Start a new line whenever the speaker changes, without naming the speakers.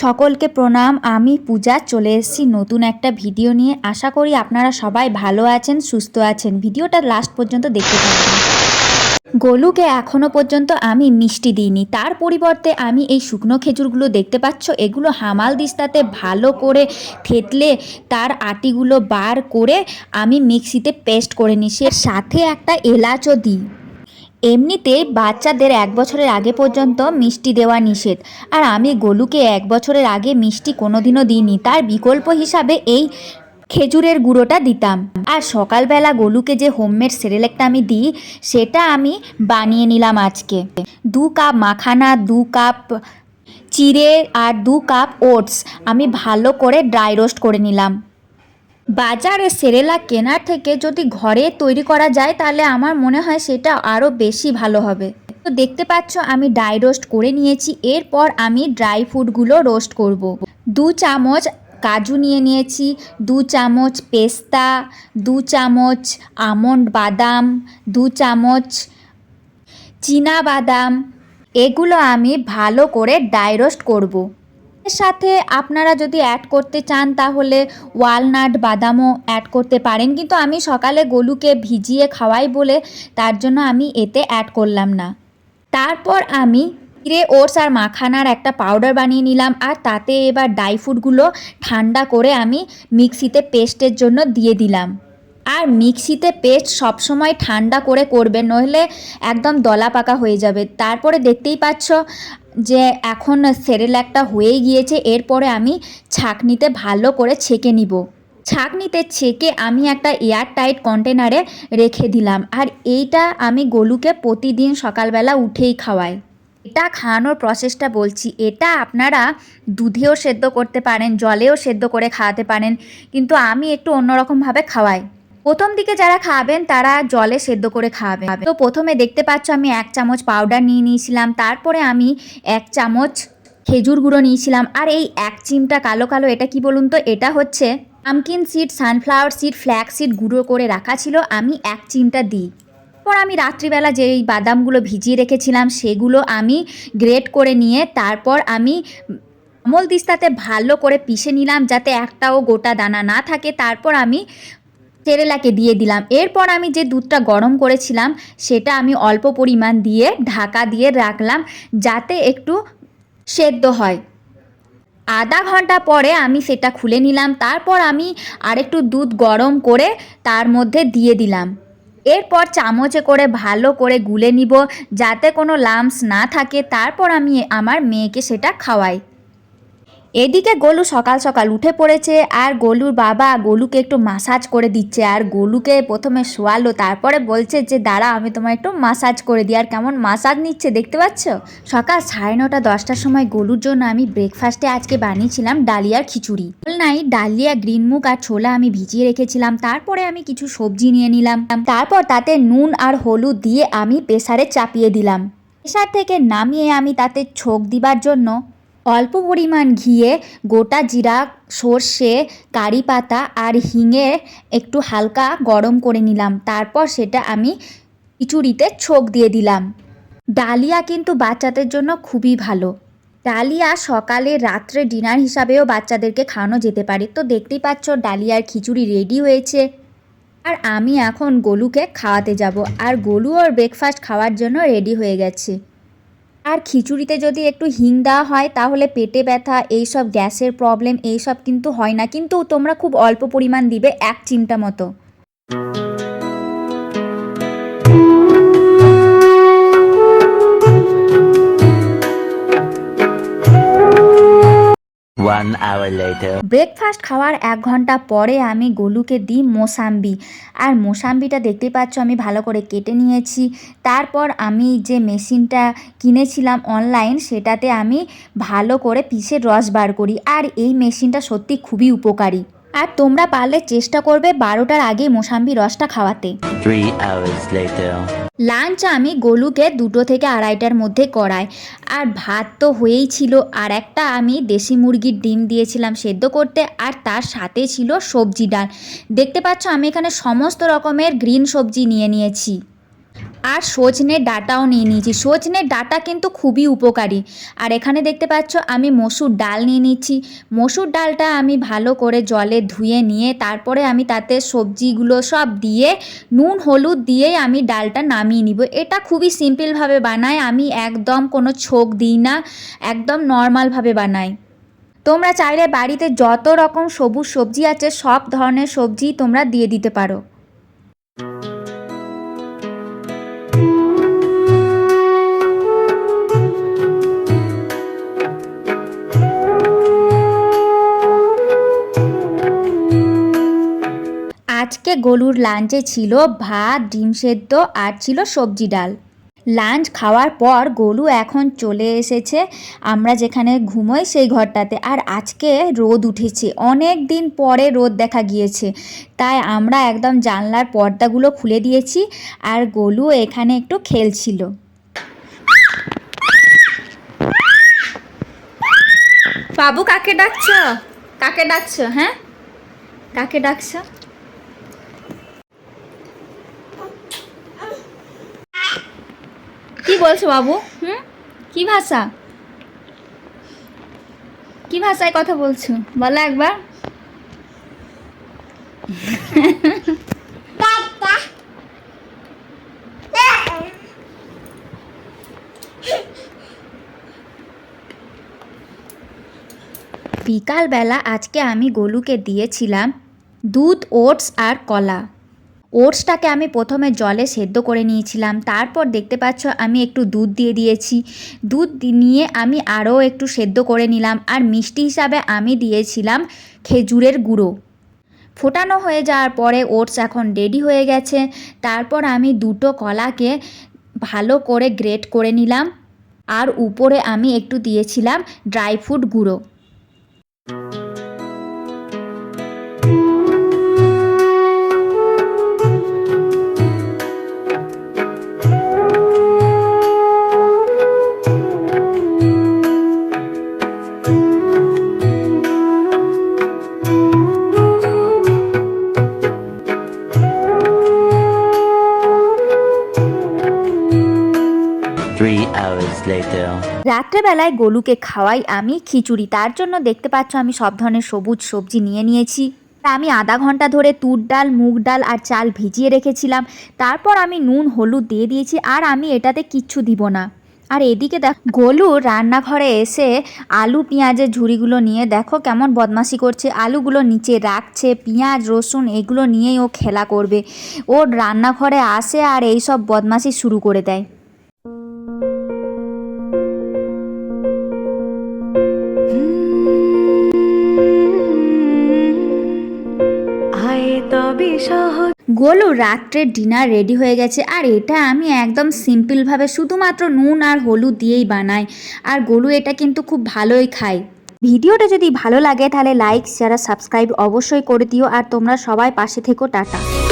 সকলকে প্রণাম। আমি পূজা, চলে এসেছি নতুন একটা ভিডিও নিয়ে। আশা করি আপনারা সবাই ভালো আছেন, সুস্থ আছেন। ভিডিওটা লাস্ট পর্যন্ত দেখতে থাকবেন গোলুকে এখনও পর্যন্ত আমি মিষ্টি দিইনি। তার পরিবর্তে আমি এই শুকনো খেজুরগুলো দেখতে পাচ্ছ, এগুলো হামাল দিস্তাতে ভালো করে থেতলে তার আটিগুলো বার করে আমি মিক্সিতে পেস্ট করে নিই সাথে একটা এলাচও দিই। এমনিতে বাচ্চাদের এক বছরের আগে পর্যন্ত মিষ্টি দেওয়া নিষেধ। আর আমি গোলুকে এক বছরের আগে মিষ্টি কোনোদিনও দিইনি, তার বিকল্প হিসাবে এই খেজুরের গুঁড়োটা দিতাম। আর সকালবেলা গোলুকে যে হোমমেড সেরেলেকটা আমি দিই, সেটা আমি বানিয়ে নিলাম আজকে। দু কাপ মাখানা, দু কাপ চিড়ে আর দু কাপ ওটস আমি ভালো করে ড্রাই রোস্ট করে নিলাম। বাজারে সেরেলাক কেনার থেকে যদি ঘরে তৈরি করা যায়, তাহলে আমার মনে হয় সেটা আরও বেশি ভালো হবে। তো দেখতে পাচ্ছ, আমি ড্রাই রোস্ট করে নিয়েছি। এরপর আমি ড্রাই ফ্রুটগুলো রোস্ট করব। দু চামচ কাজু নিয়ে নিয়েছি, দু চামচ পেস্তা, দু চামচ আমন্ড বাদাম, দু চামচ চীনা বাদাম। এগুলো আমি ভালো করে ড্রাই রোস্ট করব। সাথে আপনারা যদি অ্যাড করতে চান, তাহলে ওয়ালনাট বাদামও অ্যাড করতে পারেন। কিন্তু আমি সকালে গলুকে ভিজিয়ে খাওয়াই বলে তার জন্য আমি এতে অ্যাড করলাম না। তারপর আমি চিড়ে ওটস আর মাখানার একটা পাউডার বানিয়ে নিলাম আর তাতে এবার ড্রাই ফ্রুটগুলো ঠান্ডা করে আমি মিক্সিতে পেস্টের জন্য দিয়ে দিলাম। আর মিক্সিতে পেস্ট সবসময় ঠান্ডা করে করবে, নইলে একদম দলা পাকা হয়ে যাবে। তারপরে দেখতেই পাচ্ছ যে এখন সেরেলাকটা হয়েই গিয়েছে, এরপরে আমি ছাঁকনিতে ভালো করে ছেঁকে নিব। ছাঁকনিতে ছেঁকে আমি একটা এয়ার টাইট কন্টেনারে রেখে দিলাম, আর এইটা আমি গলুকে প্রতিদিন সকালবেলা উঠেই খাওয়াই। এটা খাওয়ানোর প্রসেসটা বলছি, এটা আপনারা দুধেও সেদ্ধ করতে পারেন, জলেও সেদ্ধ করে খাওয়াতে পারেন, কিন্তু আমি একটু অন্যরকমভাবে খাওয়াই। প্রথম দিকে যারা খাবেন, তারা জলে সেদ্ধ করে খাওয়াবেন তো প্রথমে দেখতে পাচ্ছ আমি এক চামচ পাউডার নিয়ে নিয়েছিলাম, তারপরে আমি এক চামচ খেজুর গুঁড়ো নিয়েছিলাম। আর এই এক চিমটা কালো কালো, এটা কি বলুন তো? এটা হচ্ছে pumpkin seed sunflower seed flax seed গুঁড়ো করে রাখা ছিল, আমি এক চিমটা দিই। তারপর আমি রাত্রিবেলা যে এই বাদামগুলো ভিজিয়ে রেখেছিলাম, সেগুলো আমি গ্রেট করে নিয়ে তারপর আমি আমল দিস্তাতে ভালো করে পিষে নিলাম, যাতে একটাও গোটা দানা না থাকে। তারপর আমি সেরেলাকে দিয়ে দিলাম। এরপর আমি যে দুধটা গরম করেছিলাম, সেটা আমি অল্প পরিমাণ দিয়ে ঢাকা দিয়ে রাখলাম যাতে একটু সেদ্ধ হয়। আধা ঘণ্টা পরে আমি সেটা খুলে নিলাম। তারপর আমি আরেকটু দুধ গরম করে তার মধ্যে দিয়ে দিলাম। এরপর চামচে করে ভালো করে গুলে নিব যাতে কোনো লামস না থাকে। তারপর আমি আমার মেয়েকে সেটা খাওয়াই। এদিকে গোলু সকাল সকাল উঠে পড়েছে আর গোলুর বাবা গোলুকে একটু মাসাজ করে দিচ্ছে আর গোলুকে প্রথমে শোয়ালো, তারপরে বলছে যে, দাঁড়া, আমি তোমার একটু মাসাজ করে দিই। আর কেমন মাসাজ নিচ্ছে দেখতে পাচ্ছ? সকাল সাড়ে নটা, দশটার সময় গোলুর জন্য আমি ব্রেকফাস্টে আজকে বানিয়েছিলাম ডালিয়ার খিচুড়ি। নাই, ডালিয়া, গ্রিন মুগ আর ছোলা আমি ভিজিয়ে রেখেছিলাম। তারপরে আমি কিছু সবজি নিয়ে নিলাম। তারপর তাতে নুন আর হলুদ দিয়ে আমি প্রেসারে চাপিয়ে দিলাম। প্রেসার থেকে নামিয়ে আমি তাতে ছোক দিবার জন্য অল্প পরিমাণ ঘিয়ে গোটা জিরা, সর্ষে, কারি পাতা আর হিঙে একটু হালকা গরম করে নিলাম। তারপর সেটা আমি খিচুড়িতে ছোক দিয়ে দিলাম। ডালিয়া কিন্তু বাচ্চাদের জন্য খুবই ভালো। ডালিয়া সকালে, রাত্রে ডিনার হিসাবেও বাচ্চাদেরকে খাওয়ানো যেতে পারে। তো দেখতেই পাচ্ছ, ডালিয়ার খিচুড়ি রেডি হয়েছে। আর আমি এখন গোলুকে খাওয়াতে যাব। আর গোলু ওর ব্রেকফাস্ট খাওয়ার জন্য রেডি হয়ে গেছে। আর খিচুড়িতে যদি একটু হিং দেওয়া হয়, তাহলে পেটে ব্যথা, এইসব গ্যাসের প্রবলেম এইসব কিন্তু হয় না। কিন্তু তোমরা খুব অল্প পরিমাণ দিবে, এক চিমটা মতো। ব্রেকফাস্ট খাওয়ার এক ঘণ্টা পরে আমি গোলুকে দিই মোসাম্বি। আর মোসাম্বিটা দেখতে পাচ্ছ, আমি ভালো করে কেটে নিয়েছি। তারপর আমি যে মেশিনটা কিনেছিলাম অনলাইন সেটাতে আমি ভালো করে পিসের রস বার করি। আর এই মেশিনটা সত্যি খুবই উপকারী। আর তোমরা পারলে চেষ্টা করবে বারোটার আগে মোসাম্বি রসটা খাওয়াতে।
Three hours later.
লাঞ্চ আমি গোলুকে দুটো থেকে আড়াইটার মধ্যে করাই। আর ভাত তো হয়েই ছিল আর একটা আমি দেশি মুরগির ডিম দিয়েছিলাম সেদ্ধ করতে আর তার সাথে ছিল সবজি ডাল। দেখতে পাচ্ছ আমি এখানে সমস্ত রকমের গ্রিন সবজি নিয়ে নিয়েছি। আর সজনে ডাটাও নিয়ে নিয়েছি। সজনে ডাটা কিন্তু খুবই উপকারী। আর এখানে দেখতে পাচ্ছ, আমি মসুর ডাল নিয়ে নিচ্ছি। মসুর ডালটা আমি ভালো করে জলে ধুয়ে নিয়ে তারপরে আমি তাতে সবজিগুলো সব দিয়ে, নুন, হলুদ দিয়েই আমি ডালটা নামিয়ে নিব। এটা খুবই সিম্পলভাবে বানাই। আমি একদম কোনো ছোক দিই না, একদম নর্মালভাবে বানাই। তোমরা চাইলে বাড়িতে যত রকম সবুজ সবজি আছে, সব ধরনের সবজি তোমরা দিয়ে দিতে পারো। আজকে গলুর লাঞ্চে ছিল ভাত, ডিম সেদ্ধ আর ছিল সবজি ডাল। লাঞ্চ খাওয়ার পর গোলু এখন চলে এসেছে। আমরা যেখানে ঘুমোই সেই ঘরটাতে। আর আজকে রোদ উঠেছে। অনেক দিন পরে রোদ দেখা গিয়েছে। তাই আমরা একদম জানলার পর্দাগুলো খুলে দিয়েছি আর গোলু এখানে একটু খেলছিল। বাবু, কাকে ডাকছ? কাকে ডাকছ? হ্যাঁ? কাকে ডাকছ? বলছো বাবু? হুম? কি ভাষা? কি ভাষায় কথা বলছো? বলো একবার। বিকালবেলা আজকে আমি গোলুকে দিয়েছিলাম দুধ ওটস আর কলা। ওটসটাকে আমি প্রথমে জলে সেদ্ধ করে নিয়েছিলাম। তারপর দেখতে পাচ্ছ আমি একটু দুধ দিয়ে দিয়েছি। দুধ নিয়ে আমি আরও একটু সেদ্ধ করে নিলাম আর মিষ্টি হিসাবে আমি দিয়েছিলাম খেজুরের গুঁড়ো। ফোটানো হয়ে যাওয়ার পরে ওটস এখন রেডি হয়ে গেছে। তারপর আমি দুটো কলাকে ভালো করে গ্রেট করে নিলাম। আর উপরে আমি একটু দিয়েছিলাম ড্রাই ফ্রুট গুঁড়ো। রাত্রেবেলায় গোলুকে খাওয়াই আমি, খিচুড়ি। তার জন্য দেখতে পাচ্ছ আমি সব ধরনের সবুজ সবজি নিয়ে নিয়েছি। আমি আধা ঘণ্টা ধরে তুর ডাল, মুগ ডাল আর চাল ভিজিয়ে রেখেছিলাম। তারপর আমি নুন, হলুদ দিয়ে দিয়েছি আর আমি এটাতে কিচ্ছু দিব না। আর এদিকে দেখ, গোলু রান্নাঘরে এসে আলু, পেঁয়াজের ঝুড়িগুলো নিয়ে দেখো কেমন বদমাশি করছে। আলুগুলো নিচে রাখছে, পেঁয়াজ, রসুন এগুলো নিয়েই ও খেলা করবে। ও রান্নাঘরে আসে আর এই সব বদমাশি শুরু করে দেয়। গোলু, রাত্রে ডিনার রেডি হয়ে গেছে আর এটা আমি একদম সিম্পলভাবে শুধুমাত্র নুন আর হলুদ দিয়েই বানাই। আর গোলু এটা কিন্তু খুব ভালোই খায়। ভিডিওটা যদি ভালো লাগে তাহলে লাইক শেয়ার আর সাবস্ক্রাইব অবশ্যই করে দিও। আর তোমরা সবাই পাশে থেকো, টাটা।